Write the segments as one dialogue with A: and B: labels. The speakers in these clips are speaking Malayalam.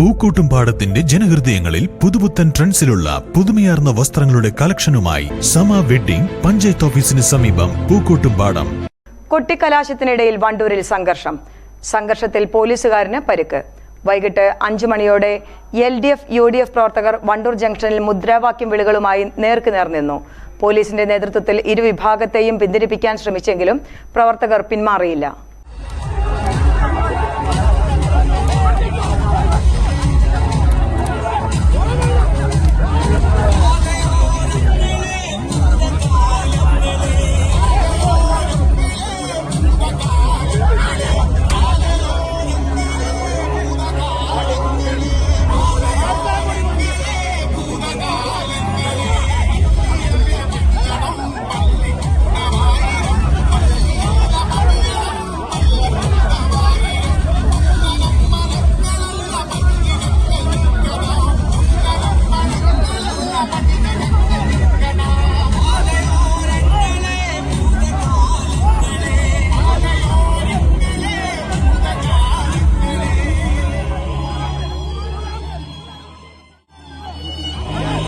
A: പൂക്കോട്ടുംപാടത്തിന്റെ ജനഹൃദയങ്ങളിൽ പുതുപുത്തൻ ട്രെൻഡ്സിലുള്ള പുതുമയാർന്ന വസ്ത്രങ്ങളുടെ കളക്ഷനുമായി സമ വെഡ്ഡിംഗ് പഞ്ചായത്ത് ഓഫീസിന് സമീപം പൂക്കൂട്ടും പാടം.
B: കൊട്ടിക്കലാശത്തിനിടയിൽ വണ്ടൂരിൽ സംഘർഷം. സംഘർഷത്തിൽ പോലീസുകാരന് പരിക്ക്. വൈകിട്ട് അഞ്ചു മണിയോടെ L D F U D F പ്രവർത്തകർ വണ്ടൂർ ജംഗ്ഷനിൽ മുദ്രാവാക്യം വിളികളുമായി നേർക്കുനേർ നിന്നു. പോലീസിന്റെ നേതൃത്വത്തിൽ ഇരുവിഭാഗത്തെയും പിന്തിരിപ്പിക്കാൻ ശ്രമിച്ചെങ്കിലും പ്രവർത്തകർ പിന്മാറിയില്ല.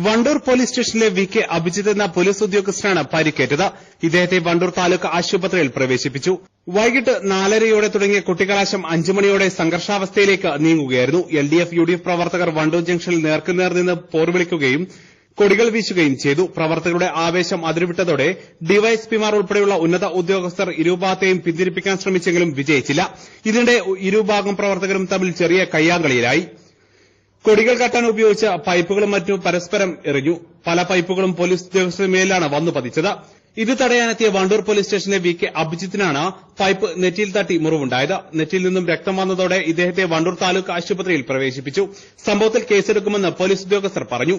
C: വണ്ടൂർ പോലീസ് സ്റ്റേഷനിലെ വി കെ അഭിജിത്ത് എന്ന പോലീസ് ഉദ്യോഗസ്ഥനാണ് പരിക്കേറ്റത്. ഇദ്ദേഹത്തെ വണ്ടൂർ താലൂക്ക് ആശുപത്രിയിൽ പ്രവേശിപ്പിച്ചു. വൈകിട്ട് നാലരയോടെ തുടങ്ങിയ കുട്ടിക്കലാശം അഞ്ചു മണിയോടെ സംഘർഷാവസ്ഥയിലേക്ക് നീങ്ങുകയായിരുന്നു. L D F U D F പ്രവർത്തകർ വണ്ടൂർ ജംഗ്ഷനിൽ നേർക്കുനേർ നിന്ന് പോർവിളിക്കുകയും കൊടികൾ വീശുകയും ചെയ്തു. പ്രവർത്തകരുടെ ആവേശം അതിരുവിട്ടതോടെ ഡിവൈഎസ്പിമാർ ഉൾപ്പെടെയുള്ള ഉന്നത ഉദ്യോഗസ്ഥർ ഇരുഭാഗത്തെയും പിന്തിരിപ്പിക്കാൻ ശ്രമിച്ചെങ്കിലും വിജയിച്ചില്ല. ഇതിനിടെ ഇരുഭാഗം പ്രവർത്തകരും തമ്മിൽ ചെറിയ കയ്യാങ്കളിയിലായി. കൊടികൾ കെട്ടാൻ ഉപയോഗിച്ച പൈപ്പുകളും മറ്റും പരസ്പരം എറിഞ്ഞു. പല പൈപ്പുകളും പോലീസ് ഉദ്യോഗസ്ഥരുടെ മേലാണ് വന്നു പതിച്ചത്. ഇത് തടയാനെത്തിയ വണ്ടൂർ പോലീസ് സ്റ്റേഷനിലെ വി കെ അഭിജിത്തിനാണ് പൈപ്പ് നെറ്റിയിൽ തട്ടി മുറിവുണ്ടായത്. നെറ്റിയിൽ നിന്നും രക്തം വന്നതോടെ ഇദ്ദേഹത്തെ വണ്ടൂർ താലൂക്ക് ആശുപത്രിയിൽ പ്രവേശിപ്പിച്ചു. സംഭവത്തിൽ കേസെടുക്കുമെന്ന് പോലീസ് ഉദ്യോഗസ്ഥർ പറഞ്ഞു.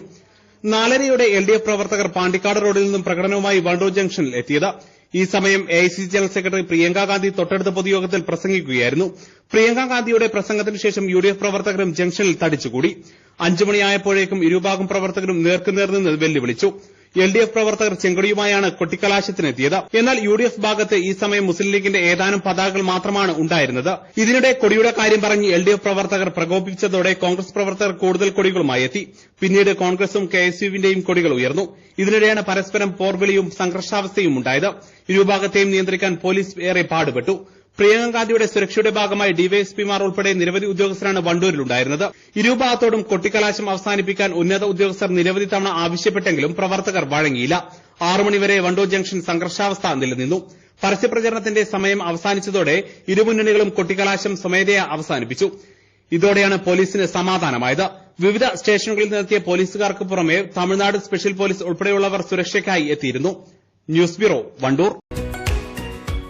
C: നാലരയോടെ എൽ ഡി എഫ് പ്രവർത്തകർ പാണ്ടിക്കാട് റോഡിൽ നിന്നും പ്രകടനവുമായി വണ്ടൂർ ജംഗ്ഷനിൽ എത്തിയത്. ഈ സമയം A I C general secretary Priyanka Gandhi തൊട്ടടുത്ത പൊതുയോഗത്തിൽ പ്രസംഗിക്കുകയായിരുന്നു. പ്രിയങ്കാഗാന്ധിയുടെ പ്രസംഗത്തിന് ശേഷം യു ഡി എഫ് പ്രവർത്തകരും ജംഗ്ഷനിൽ തടിച്ചുകൂടി. അഞ്ച് മണിയായപ്പോഴേക്കും ഇരുഭാഗം പ്രവർത്തകരും നേർക്കുനേർ നിന്ന് വെല്ലുവിളിച്ചു. എൽ ഡി എഫ് പ്രവർത്തകർ ചെങ്കൊടിയുമായാണ് കൊട്ടിക്കലാശത്തിനെത്തിയത്. എന്നാൽ യു ഡി എഫ് ഭാഗത്ത് ഈ സമയം മുസ്ലിം ലീഗിന്റെ ഏതാനും പതാകകൾ മാത്രമാണ് ഉണ്ടായിരുന്നത്. ഇതിനിടെ കൊടിയുടെ കാര്യം പറഞ്ഞ് എൽ ഡി എഫ് പ്രവർത്തകർ പ്രകോപിപ്പിച്ചതോടെ കോൺഗ്രസ് പ്രവർത്തകർ കൂടുതൽ കൊടികളുമായി എത്തി. പിന്നീട് കോൺഗ്രസും കെ എസ് യുവിന്റെയും കൊടികൾ ഉയർന്നു. ഇതിനിടെയാണ് പരസ്പരം പോർവിളിയും സംഘർഷാവസ്ഥയും ഉണ്ടായത്. ഇരുഭാഗത്തെയും നിയന്ത്രിക്കാൻ പോലീസ് ഏറെ പാടുപെട്ടു. പ്രിയങ്ക ഗാന്ധിയുടെ സുരക്ഷയുടെ ഭാഗമായി ഡിവൈഎസ്പിമാർ ഉൾപ്പെടെ നിരവധി ഉദ്യോഗസ്ഥരാണ് വണ്ടൂരിലുണ്ടായിരുന്നത്. ഇരുഭാഗത്തോടും കൊട്ടിക്കലാശം അവസാനിപ്പിക്കാൻ ഉന്നത ഉദ്യോഗസ്ഥർ നിരവധി തവണ ആവശ്യപ്പെട്ടെങ്കിലും പ്രവർത്തകർ വഴങ്ങിയില്ല. ആറു മണിവരെ വണ്ടൂർ ജംഗ്ഷൻ സംഘർഷാവസ്ഥ നിലനിന്നു. പരസ്യപ്രചരണത്തിന്റെ സമയം അവസാനിച്ചതോടെ ഇരുമുന്നണികളും കൊട്ടിക്കലാശം സ്വമേധയാ അവസാനിപ്പിച്ചു. ഇതോടെയാണ് പോലീസിന് സമാധാനമായത്. വിവിധ സ്റ്റേഷനുകളിൽ നിന്നെത്തിയ പോലീസുകാർക്ക് പുറമെ തമിഴ്നാട് സ്പെഷ്യൽ പോലീസ് ഉൾപ്പെടെയുള്ളവർ സുരക്ഷയ്ക്കായി എത്തിയിരുന്നു. News bureau Wandoor.